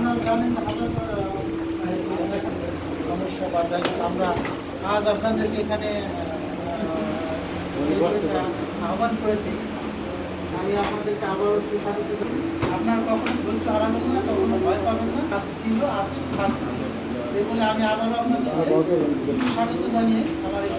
আপনারা জানেন সমস্যা বা আমরা আজ আপনাদেরকে এখানে আহ্বান করেছি। আমি আপনাদেরকে আবারও সুস্বাগত আপনার কখনো ধৈর্য হারাবেন না কখনো ভয় পাবেন না কাজ ছিল আছে থাকবে বলে আমি আবারও আপনাদেরকে স্বাগত জানিয়ে আমার এই